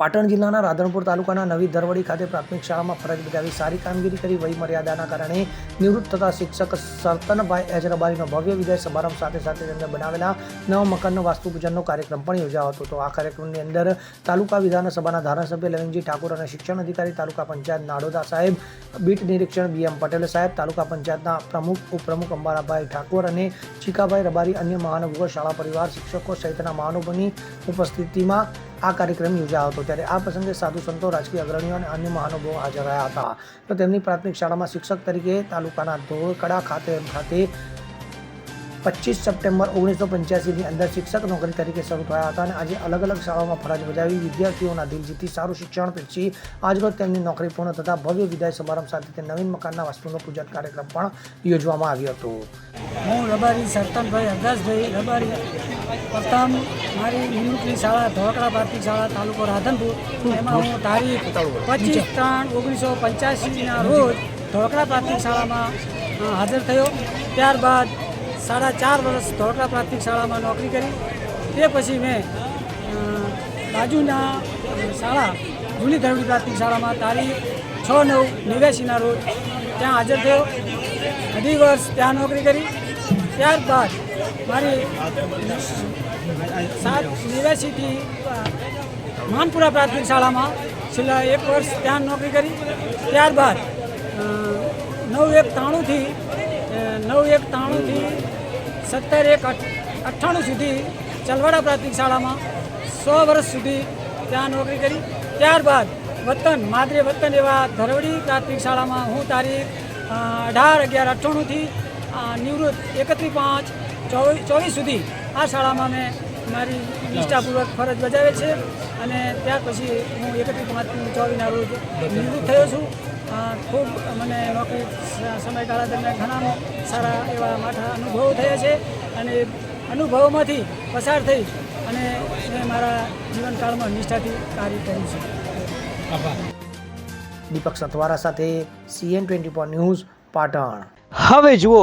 પાટણ જિલ્લાના રાધનપુર તાલુકાના નવી ધરવડી ખાતે પ્રાથમિક શાળામાં ફરજ બજાવી સારી કામગીરી કરી વય મર્યાદાના કારણે નિવૃત્ત થતા શિક્ષક સરતનભાઈ એચ રબારીનો ભવ્ય વિજય સમારંભ સાથે સાથે તેમને બનાવેલા નવા મકાનનો વાસ્તુપૂજનનો કાર્યક્રમ પણ યોજાયો હતો. તો આ કાર્યક્રમની અંદર તાલુકા વિધાનસભાના ધારાસભ્ય લવિંગજી ઠાકોર અને શિક્ષણ અધિકારી તાલુકા પંચાયત નાડોદા સાહેબ, બીટ નિરીક્ષણ બીએમ પટેલ સાહેબ, તાલુકા પંચાયતના પ્રમુખ, ઉપપ્રમુખ અંબારાભાઈ ઠાકોર અને ચીકાભાઈ રબારી અન્ય મહાનુભાવો, શાળા પરિવાર, શિક્ષકો સહિતના મહાનુભાવોની ઉપસ્થિતિમાં આ કાર્યક્રમ યોજાયો હતો ત્યારે આ પ્રસંગે સાધુ સંતો, રાજકીય અગ્રણીઓ અને અન્ય મહાનુભાવો હાજર રહ્યા હતા. તો તેમની પ્રાથમિક શાળામાં શિક્ષક તરીકે તાલુકાના ધોળકડા ખાતે ખાતે પચીસ સપ્ટેમ્બર ઓગણીસો પંચ્યાસીની અંદર શિક્ષક નોકરી તરીકે શરૂ થયા હતા અને આજે અલગ અલગ શાળાઓમાં ફરજ બજાવી વિદ્યાર્થીઓના દિલ જીતી, સારું શિક્ષણ પીરસી આજરોજ તેમની નોકરી પૂર્ણ થતાં ભવ્ય વિદાય સમારંભ સાથે તે નવીન મકાનના વાસ્તુનો પૂજન કાર્યક્રમ પણ યોજવામાં આવ્યો હતો. હું રબારી સરતનભાઈ અગાસભાઈ રબારી પ્રથમ મારી નિવૃત્તિ શાળા ધોળકડા પ્રાથમિક શાળા તાલુકો રાધનપુર. એમાં હું તારીખ પચીસ ત્રણ ઓગણીસો પંચ્યાસીના રોજ ધોળકડા પ્રાથમિક શાળામાં હાજર થયો. ત્યારબાદ સાડા ચાર વર્ષ ધોળકડા પ્રાથમિક શાળામાં નોકરી કરી. તે પછી મેં બાજુના શાળા, જૂની ધરવડી પ્રાથમિક શાળામાં તારીખ છ નવ નેવ્યાસીના રોજ ત્યાં હાજર થયો. અઢી વર્ષ ત્યાં નોકરી કરી. ત્યારબાદ મારી સાત નેવ્યાસીથી માનપુરા પ્રાથમિક શાળામાં છેલ્લા એક વર્ષ ત્યાં નોકરી કરી. ત્યારબાદ નવ એક ત્રાણુંથી નવ એક ત્રાણુંથી સત્તર એક અઠ- અઠ્ઠાણું સુધી ચલવાડા પ્રાથમિક શાળામાં સો વર્ષ સુધી ત્યાં નોકરી કરી. ત્યારબાદ, વતન, માદરે વતન એવા ધરવડી પ્રાથમિક શાળામાં હું તારીખ અઢાર અગિયાર અઠ્ઠાણુંથી નિવૃત્ત એકત્રીસ પાંચ ચોવીસ ચોવીસ સુધી આ શાળામાં મેં મારી નિષ્ઠાપૂર્વક ફરજ બજાવે છે અને ત્યાર પછી હું એકત્રીસ પાંચ ચોવીના રોજ નિવૃત્ત થયો છું. ખૂબ મને નોકરી સમયગાળા દરમિયાન ઘણા સારા એવા માઠા અનુભવો થયા છે અને અનુભવોમાંથી પસાર થઈ અને મેં મારા જીવનકાળમાં નિષ્ઠાથી કાર્ય કર્યું છે. દીપક સતવારા સાથે CN twenty four news Patan. હવે જુઓ